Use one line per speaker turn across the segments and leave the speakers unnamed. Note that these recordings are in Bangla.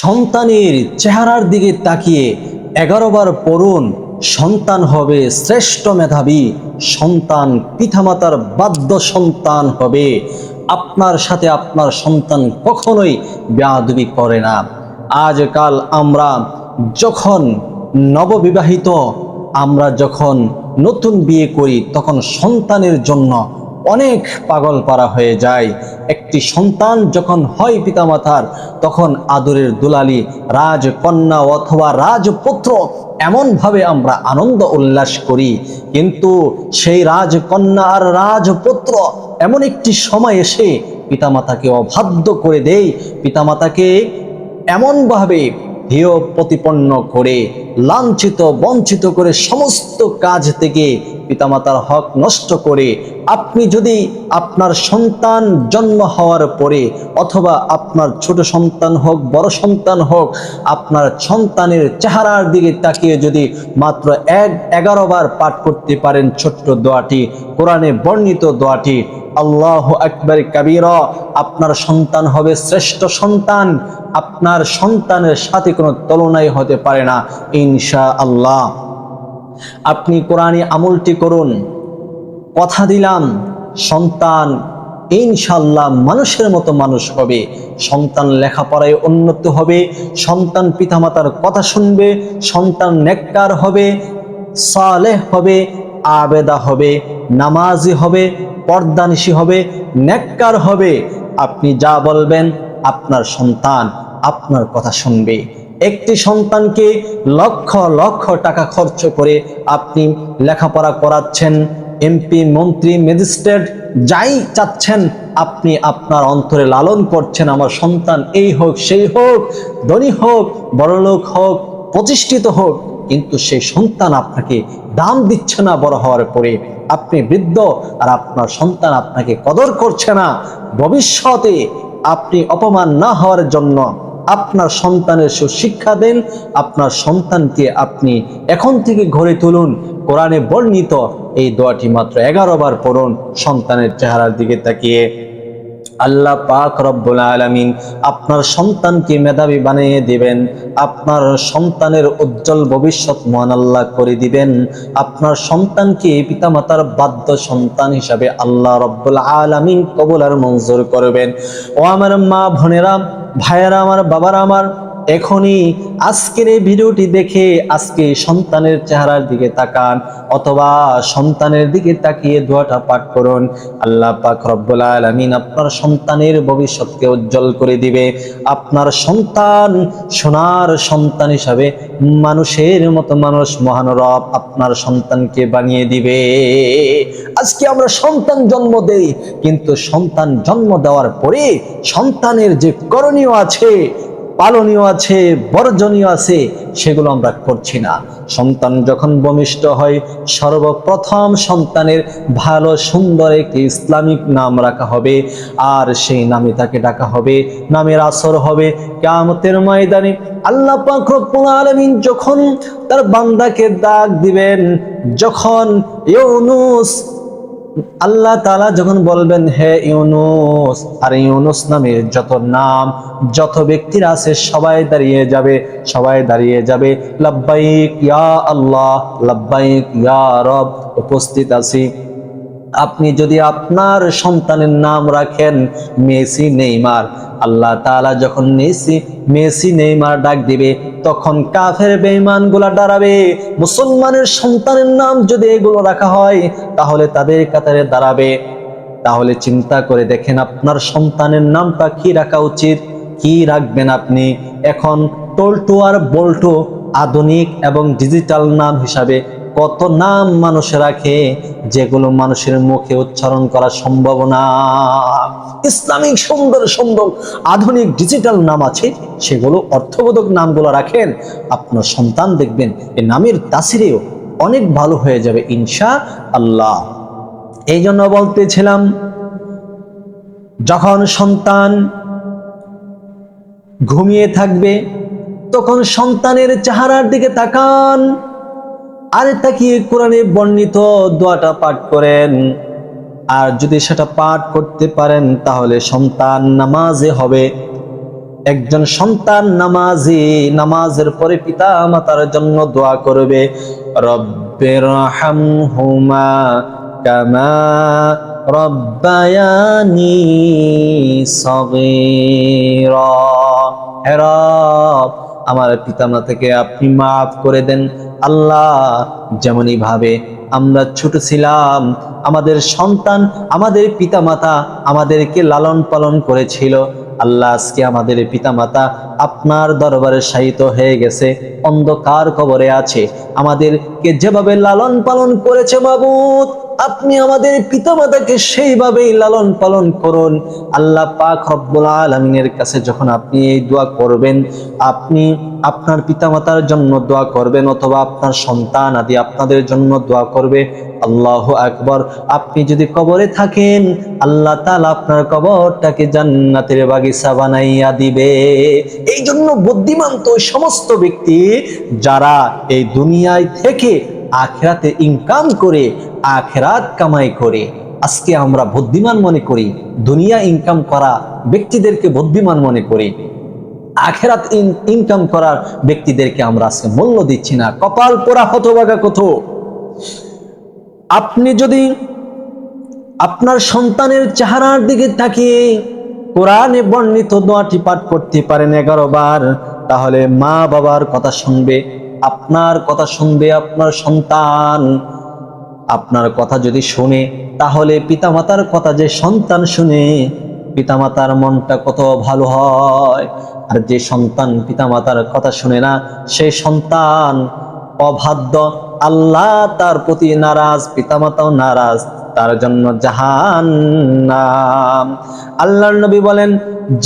সন্তানের চেহারার দিকে তাকিয়ে এগারো বার পড়ুন, সন্তান হবে শ্রেষ্ঠ মেধাবী, সন্তান পিতামাতার বাধ্য সন্তান হবে। আপনার সাথে আপনার সন্তান কখনোই বেয়াদবি করে না। আজকাল আমরা যখন নববিবাহিত, আমরা যখন নতুন বিয়ে করি, তখন সন্তানের জন্য অনেক পাগল পারা হয়ে যায়। একটি সন্তান যখন হয় পিতামাতার, তখন আদরের দুলালি, রাজকন্যা অথবা রাজপুত্র এমনভাবে আমরা আনন্দ উল্লাস করি। কিন্তু সেই রাজকন্যা আর রাজপুত্র এমন একটি সময় এসে পিতামাতাকে অবাধ্য করে দেয়। পিতামাতাকে এমনভাবে হেয় প্রতিপন্ন করে, লাঞ্ছিত, বঞ্চিত করে সমস্ত কাজ থেকে পিতামাতার হক নষ্ট করে আপনি যদি আপনার সন্তান জন্ম হওয়ার পরে অথবা আপনার ছোট সন্তান হোক, বড় সন্তান হোক, আপনার সন্তানের চেহারার দিকে তাকিয়ে যদি মাত্র এক এগারো বার পাঠ করতে পারেন ছোট্ট দোয়াটি, কোরআনে বর্ণিত দোয়াটি, আল্লাহ আকবর কাবির, আপনার সন্তান হবে শ্রেষ্ঠ সন্তান, আপনার সন্তানের সাথে কোনো তুলনাই হতে পারে না ইনশা আল্লাহ আপনি কোরআনে আমলটি করুন। কথা দিলাম, সন্তান ইনশাল্লাহ মানুষের মতো মানুষ হবে। সন্তান লেখাপড়ায় উন্নত হবে, সন্তান পিতামাতার কথা শুনবে, সন্তান নেককার হবে, সালেহ হবে, আবেদা হবে, নামাজি হবে, পর্দানিশী হবে, নেককার হবে। আপনি যা বলবেন আপনার সন্তান আপনার কথা শুনবে। একটি সন্তানকে লক্ষ লক্ষ টাকা খরচ করে আপনি লেখাপড়া করাচ্ছেন এমপি, মন্ত্রী, ম্যাজিস্ট্রেট যাই চাচ্ছেন, আপনি আপনার অন্তরে লালন করছেন, আমার সন্তান এই হোক, সেই হোক, ধনী হোক, বড়লোক হোক, প্রতিষ্ঠিত হোক, কিন্তু সেই সন্তান আপনাকে দাম দিচ্ছে না বড় হওয়ার পরে। আপনি বৃদ্ধ আর আপনার সন্তান আপনাকে কদর করছে না। ভবিষ্যতে আপনি অপমান না হওয়ার জন্য আপনার সন্তানের সুশিক্ষা দেন, আপনার সন্তানকে আপনি এখন থেকে ঘরে তুলুন। কোরআনে বর্ণিত এই দোয়াটি মাত্র এগারো বার পড়ুন, সন্তানের চেহারার দিকে তাকিয়ে। আল্লাহ পাক রব্বুল আলামিন আপনার সন্তানকে মেধাবী বানিয়ে দিবেন, আপনার সন্তানের উজ্জ্বল ভবিষ্যৎ মহান আল্লাহ করে দিবেন, আপনার সন্তানকে পিতামাতার বাধ্য সন্তান হিসাবে আল্লাহ রব্বুল আলামিন কবুল আর মঞ্জুর করবেন। ও আমার মা বোনেরা ভাইয়েরা আমার, বাবারা আমার এখনই আজকের এই ভিডিওটি দেখে আজকে সন্তানের চেহারার দিকে তাকান, অথবা সন্তানের দিকে তাকিয়ে দোয়াটা পাঠ করুন। আল্লাহ পাক রব্বুল আলামিন আপনার সন্তানের ভবিষ্যৎকে উজ্জ্বল করে দিবে। আপনার সন্তান সোনার সন্তান হিসাবে মানুষের মতো মানুষ, মহান রব আপনার সন্তানকে বানিয়ে দিবে। আজকে আমরা সন্তান জন্ম দেই, কিন্তু সন্তান জন্ম দেওয়ার পরে সন্তানের যে করণীয় আছে পালনীয় আছে, বর্জনীয় আছে, সেগুলো আমরা করছি না। সন্তান যখন ভূমিষ্ঠ হয়, সর্বপ্রথম সন্তানের ভালো, সুন্দর একটি ইসলামিক নাম রাখা হবে। আর সেই নামে তাকে ডাকা হবে, নামের আসর হবে। কেমতের ময়দানে আল্লাহ পাক রব্বুল আলামিন যখন তার বান্দাকে ডাক দিবেন, যখন ইউনুস আল্লাহ তালা যখন বলবেন, হে ইউনুস, আর ইউনুস নামের যত নাম, যত ব্যক্তির আছে, সবাই দাঁড়িয়ে যাবে, সবাই দাঁড়িয়ে যাবে। লাব্বাইক ইয়া আল্লাহ, লাব্বাইক ইয়া রব, উপস্থিত আছি। আপনি যদি আপনার সন্তানের নাম রাখেন, মেসি, নেইমার, আল্লাহ তালা যখন মেসি মেসি, নেইমার ডাক দিবে, তখন কাফের বেঈমানগুলা দাঁড়াবে। মুসলমানের সন্তানের নাম যদি এগুলো রাখা হয়, তাহলে তাদের কাতারে দাঁড়াবে। তাহলে চিন্তা করে দেখেন আপনার সন্তানের নামটা কি রাখা উচিত, কি রাখবেন আপনি। এখন টোলটু আর বল্টু আধুনিক এবং ডিজিটাল নাম হিসাবে কত নাম মানুষ রাখে যেগুলো মানুষের মুখে উচ্চারণ করা সম্ভব না। ইসলামিক সুন্দর সুন্দর আধুনিক ডিজিটাল নাম আছে, সেগুলো অর্থবোধক নামগুলো রাখেন। আপনার সন্তান দেখবেন এই নামের তাসিরেও অনেক ভালো হয়ে যাবে ইনশা আল্লাহ এই জন্য বলতেছিলাম, যখন সন্তান ঘুমিয়ে থাকবে, তখন সন্তানের চেহারার দিকে তাকান। আরে তাকিয়ে কোরআনে বর্ণিত দোয়াটা পাঠ করেন? আর যদি সেটা পাঠ করতে পারেন, তাহলে সন্তান নামাজে হবে। একজন সন্তান নামাজি, নামাজের পরে পিতা মাতার জন্য দোয়া করবে রব্বের হামহুমা কামা রব্বায়ানি সগীরা। হে রব, আমার পিতামাতাকে আপনি মাফ করে দেন। আল্লাহ যেমনই ভাবে আমরা ছোট ছিলাম, আমাদের সন্তান, আমাদের পিতামাতা আমাদেরকে লালন পালন করেছিল। আল্লাহ আজকে আমাদের পিতামাতা আপনার দরবারে শায়িত হয়ে গেছে, অন্ধকার কবরে আছে। আমাদেরকে যেভাবে লালন পালন করেছে মাবুদ আপনি আমাদের পিতামাতাকে সেইভাবেই লালন পালন করুন। আল্লাহ পাক রব্বুল আলমিনের কাছে যখন আপনি এই দোয়া করবেন, আপনি আপনার পিতামাতার জন্য দোয়া করবেন অথবা আপনার সন্তান আদি আপনাদের জন্য দোয়া করবে। আল্লাহ আকবর। আপনি যদি কবরে থাকেন, আল্লাহ তাআলা আপনার কবরটাকে জান্নাতের বাগিচা বানাইয়া দিবে। এই জন্য বুদ্ধিমান তো সমস্ত ব্যক্তি যারা এই দুনিয়ায় থেকে আখেরাতে ইনকাম করে আখেরাত কামাই করে। আজকে আমরা বুদ্ধিমান মনে করি, দুনিয়া ইনকাম করা ব্যক্তিদেরকে বুদ্ধিমান মনে করি। আখেরাত ইনকাম করার ব্যক্তিদেরকে আমরা আজকে মূল্য দিচ্ছি না। কপাল পোড়া হতবাগা কত? আপনি যদি আপনার সন্তানের চেহারার দিকে তাকিয়ে কোরআনে বর্ণিত দোয়াটি পাঠ করতে পারেন এগারো বার, তাহলে মা বাবার কথা শুনবে, আপনার কথা শুনবে আপনার সন্তান। আপনার কথা যদি শুনে, তাহলে পিতামাতার কথা যে সন্তান শুনে, পিতামাতার মনটা কত ভালো হয়। আর যে সন্তান পিতামাতার কথা শুনে না সেই সন্তান অবাধ্য, আল্লাহ তার প্রতি নারাজ, পিতামাতাও নারাজ, তার জন্য জাহান্নাম। আল্লাহর নবী বলেন,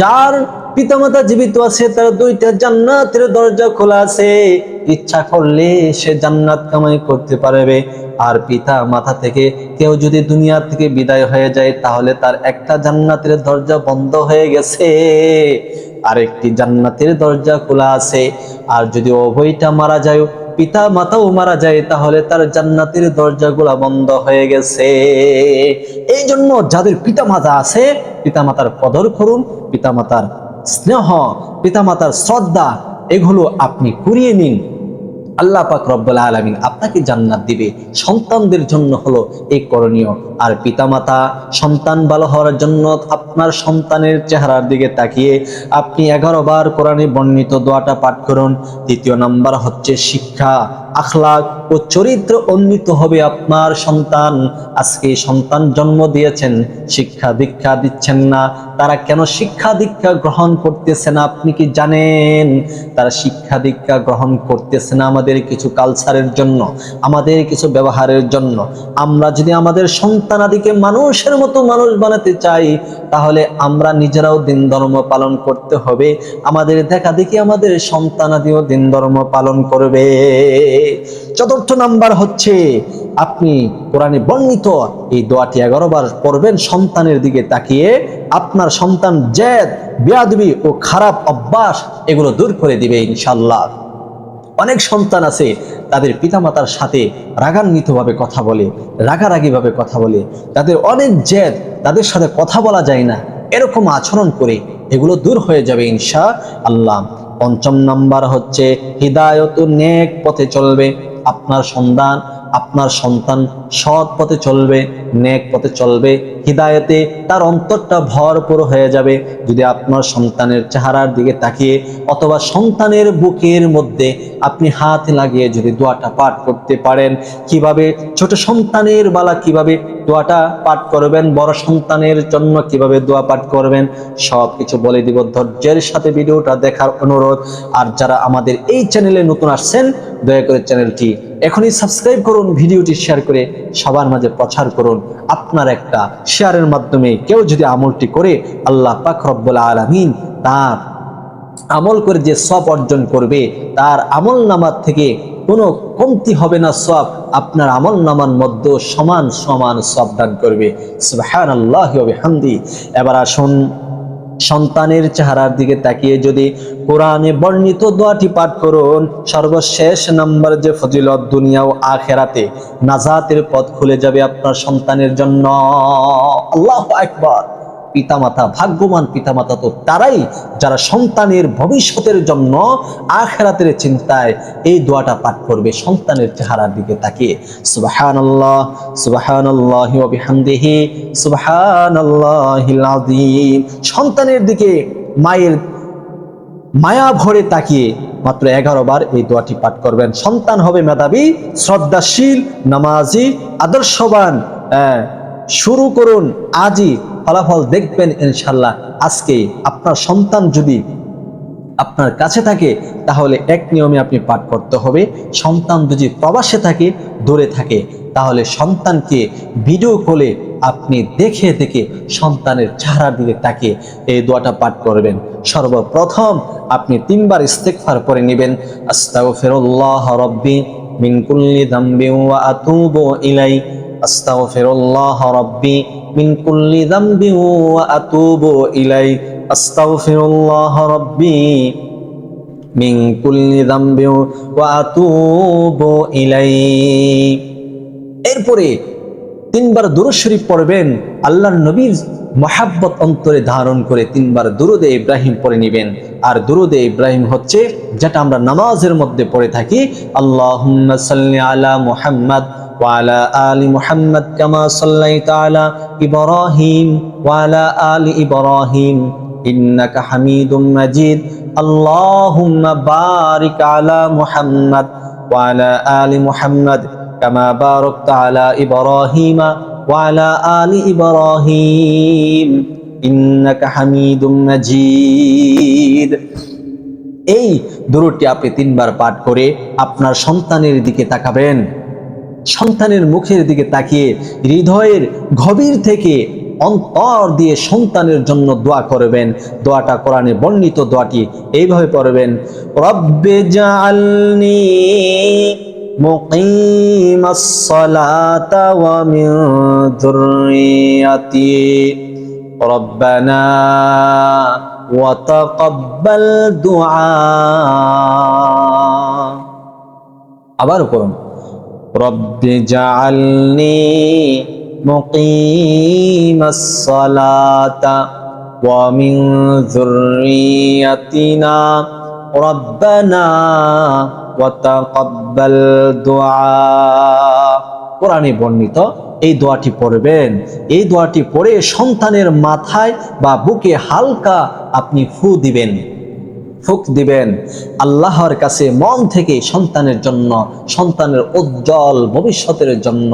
যার পিতামাতা জীবিত আছে, তার দুইটা জান্নাতের দরজা খোলা আছে। ইচ্ছা করলে সে জান্নাত কামাই করতে পারবে। আর পিতা মাথা থেকে কেউ যদি দুনিয়া থেকে বিদায় হয়ে যায়, তাহলে তার একটা জান্নাতের দরজা বন্ধ হয়ে গেছে। আরেকটি জান্নাতের দরজা খোলা আছে। আর যদি উভয়টা মারা যায় পিতা মাতাও মারা যায়, তাহলে তার জান্নাতের দরজাগুলা বন্ধ হয়ে গেছে। এই জন্য যাদের পিতা মাতা আছে পিতা মাতার কদর করুন পিতা মাতার স্নেহ পিতা মাতার শ্রদ্ধা, এগুলো আপনি কুড়িয়ে নিন। আল্লাহ পাক রব্বুল আলামিন আপনাকে জান্নাত দিবে। সন্তানদের জন্য হলো এই করণীয়। আর পিতামাতা, সন্তান ভালো হওয়ার জন্য আপনার সন্তানের চেহারার দিকে তাকিয়ে আপনি এগারো বার কোরআনে বর্ণিত দোয়াটা পাঠ করুন। দ্বিতীয় নাম্বার হচ্ছে শিক্ষা। আখলাক ও চরিত্র উন্নীত হবে আপনার সন্তান। আজকে সন্তান জন্ম দিয়েছেন, শিক্ষা দীক্ষা দিচ্ছেন না। তারা কেন শিক্ষা দীক্ষা গ্রহণ করতেছে না আপনি কি জানেন? তারা শিক্ষা দীক্ষা গ্রহণ করতেছে না আমাদের কিছু কালচারের জন্য, আমাদের কিছু ব্যবহারের জন্য। আমরা যদি আমাদের সন্তানাদিকে মানুষের মতো মানুষ বানাতে চাই, তাহলে আমরা নিজেরাও দিন ধর্ম পালন করতে হবে। আমাদের দেখা দেখি আমাদের সন্তানাদিও দিন ধর্ম পালন করবে। চতুর্থ নাম্বার হচ্ছে, আপনি কোরআনে বর্ণিত এই দোয়াটি এগারো বার পড়বেন, সন্তানের দিকে তাকিয়ে আপনার সন্তান জেদ, বেয়াদবি ও খারাপ অভ্যাস এগুলো দূর করে দিবে ইনশাল্লাহ অনেক সন্তান আছে, তাদের পিতামাতার সাথে রাগান্বিতভাবে কথা বলে, রাগারাগিভাবে কথা বলে, তাদের অনেক জেদ, তাদের সাথে কথা বলা যায় না, এরকম আচরণ করে এগুলো দূর হয়ে যাবে ইনশা আল্লাহ পঞ্চম নাম্বার হচ্ছে, হৃদায়ত নেক পথে চলবে, আপনার সন্তান আপনার সন্তান সৎ পথে চলবে, নেক পথে চলবে, হৃদায়তে তার অন্তরটা ভরপুর হয়ে যাবে। যদি আপনার সন্তানের চেহারার দিকে তাকিয়ে অথবা সন্তানের বুকের মধ্যে আপনি হাত লাগিয়ে যদি দোয়াটা পাঠ করতে পারেন, কীভাবে ছোট সন্তানের বালা কীভাবে দোয়াটা পাঠ করবেন, বড় সন্তানের জন্য কীভাবে দোয়া পাঠ করবেন সব কিছু বলে দিব। ধৈর্যের সাথে ভিডিওটা দেখার অনুরোধ। আর যারা আমাদের এই চ্যানেলে নতুন আসছেন, দয়া করে চ্যানেলটি এখনই সাবস্ক্রাইব করুন, ভিডিওটি শেয়ার করে সবার মাঝে প্রচার করুন। আপনার একটা শেয়ারের মাধ্যমে কেউ যদি আমলটি করে, আল্লাহ পাক রব্বুল আলামিন তার আমল করে যে সব অর্জন করবে, তার আমল নামার থেকে কোনো কমতি হবে না সব। আপনার আমল নামার মধ্যে সমান সমান সব দান করবে। আল্লাহ হামদি এবার আসুন, সন্তানের চেহারার দিকে তাকিয়ে যদি কোরআনে বর্ণিত দোয়াটি পাঠ করুন, সর্বশেষ নাম্বার যে ফজিলত দুনিয়া ও আখেরাতে নাজাতের পথ খুলে যাবে আপনার সন্তানের জন্য। আল্লাহ একবার পিতামাতা, ভাগ্যবান পিতামাতা তো তারাই যারা সন্তানের ভবিষ্যতের জন্য আখেরাতের চিন্তায় এই দোয়াটা পাঠ করবে, সন্তানের চেহারার দিকে তাকিয়ে। সুবহানাল্লাহ সুবহানাল্লাহ ওয়া বিহামদিহি, সুবহানাল্লাহিল আযীম। সন্তানের দিকে মায়ের মায়া ভরে তাকিয়ে মাত্র এগারো বার এই দোয়াটি পাঠ করবেন। সন্তান হবে মেধাবী, শ্রদ্ধাশীল, নামাজি, আদর্শবান শুরু করুন আজই ফলাফল দেখবেন ইনশাল্লাহ। আজকে আপনার সন্তান যদি আপনার কাছে থাকে, তাহলে এক নিয়মে আপনি পাঠ করতে হবে। সন্তান যদি প্রবাসে থাকে, দূরে থাকে, তাহলে সন্তানকে ভিডিও কলে আপনি দেখে দেখে সন্তানের চেহারার দিকে তাকে এই দোয়াটা পাঠ করবেন। সর্বপ্রথম আপনি তিনবার ইস্তেকফার করে নেবেন। আস্তাগফিরুল্লাহ রব্বি মিন কুল্লি যামবি ওয়া আতুবু ইলাই রব্বি কুল্লি যামবি ওয়া আতুবু ইলাই, আস্তাগফিরুল্লাহ রব্বি মিন কুল্লি যামবি ওয়া আতুবু ইলাই। এরপরে তিনবার দুরুদ শরীফ পড়বেন, আল্লাহর নবীর মহাব্বত অন্তরে ধারণ করে তিনবার দুরুদে ইব্রাহিম পড়ে নেবেন। আর দুরুদে ইব্রাহিম হচ্ছে যেটা আমরা নামাজের মধ্যে পড়ে থাকি সাল্লি আলা মুহাম্মদ وعلى آل محمد كما صليت على إبراهيم وعلى آل إبراهيم إنك حميد مجيد اللهم بارك على محمد وعلى آل محمد كما باركت على إبراهيم وعلى آل إبراهيم إنك حميد مجيد এই দূরটি আপনি তিনবার পাঠ করে আপনার সন্তানের দিকে তাকাবেন সন্তানের মুখের দিকে তাকিয়ে হৃদয়ের গভীর থেকে অন্তর দিয়ে সন্তানের জন্য দোয়া করবেন দোয়াটা কোরআনে বর্ণিত দোয়াটি এইভাবে পড়বেন রব্বে জালনি মুকিম الصلاة ومن ذريتي ربنا وتقبل دعاء আবার করুন رب اجعلني مقيم الصلاة ومن ذريتنا ربنا وتقبل دعاء কোরআনে বর্ণিত এই দোয়াটি পড়বেন এই দোয়াটি পড়ে সন্তানের মাথায় বা বুকে হালকা আপনি ফু দিবেন ফুক দিবেন আল্লাহর কাছে মন থেকে সন্তানের জন্য, সন্তানের উজ্জ্বল ভবিষ্যতের জন্য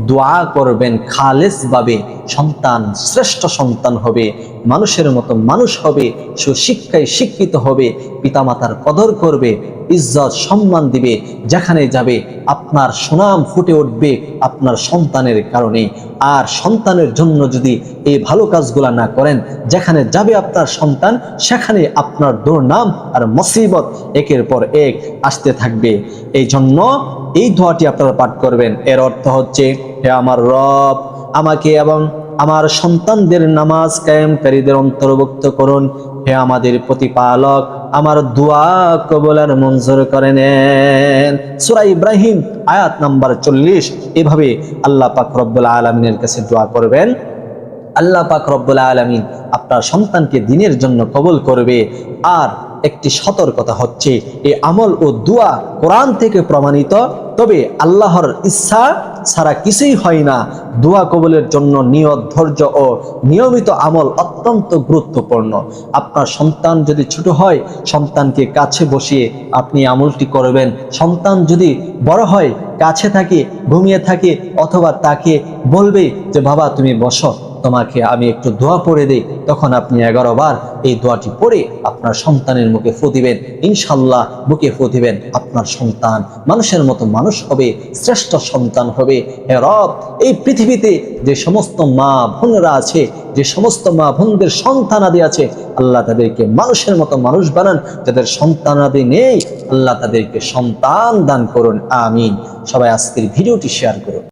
দোয়া করবেন। খালেসভাবে সন্তান শ্রেষ্ঠ সন্তান হবে, মানুষের মতো মানুষ হবে, সুশিক্ষায় শিক্ষিত হবে, পিতামাতার কদর করবে, ইজ্জত সম্মান দিবে, যেখানে যাবে আপনার সুনাম ফুটে উঠবে আপনার সন্তানের কারণে। আর সন্তানের জন্য যদি এই ভালো কাজগুলা না করেন, যেখানে যাবে আপনার সন্তান, সেখানে আপনার দুর্নাম আর মুসিবত একের পর এক আসতে থাকবে। এই জন্য এই দোয়াটি আপনারা পাঠ করবেন। এর অর্থ হচ্ছে, হে আমার রব, আমাকে এবং আমার সন্তানদের নামাজ কায়েমকারীদের অন্তর্ভুক্ত করুন। হে আমাদের প্রতিপালক, আমার দোয়া কবলার মঞ্জুর করে নেন। সূরা ইব্রাহিম, আয়াত নাম্বার চল্লিশ, এভাবে আল্লাহ পাক রব্বুল আলমিনের কাছে দোয়া করবেন। আল্লাহ পাক রব্বুল আলমিন আপনার সন্তানকে দিনের জন্য কবল করবে। আর একটি সতর্কতা হচ্ছে এই আমল ও দোয়া কোরআন থেকে প্রমাণিত। তবে আল্লাহর ইচ্ছা ছাড়া কিছুই হয় না। দোয়া কবলের জন্য নিয়ত, ধৈর্য ও নিয়মিত আমল অত্যন্ত গুরুত্বপূর্ণ। আপনার সন্তান যদি ছোট হয়, সন্তানকে কাছে বসিয়ে আপনি আমলটি করবেন। সন্তান যদি বড় হয়, কাছে থাকে, ঘুমিয়ে থাকে অথবা তাকে বলবে যে, বাবা, তুমি বসো। তোমাকে আমি একটু দোয়া পড়ে দেই, তখন আপনি এগারো বার এই দোয়াটি পড়ে আপনার সন্তানের মুখে ফু দিবেন। ইনশাল্লাহ বুকে ফু দিবেন, আপনার সন্তান মানুষের মতো মানুষ হবে, শ্রেষ্ঠ সন্তান হবে। হে রব, এই পৃথিবীতে যে সমস্ত মা বোনরা আছে, যে সমস্ত মা বোনদের সন্তানাদি আছে, আল্লাহ তাদেরকে মানুষের মতো মানুষ বানান, যাদের সন্তানাদি নেই, আল্লাহ তাদেরকে সন্তান দান করুন, আমিন। সবাই আজকের ভিডিওটি শেয়ার করুন।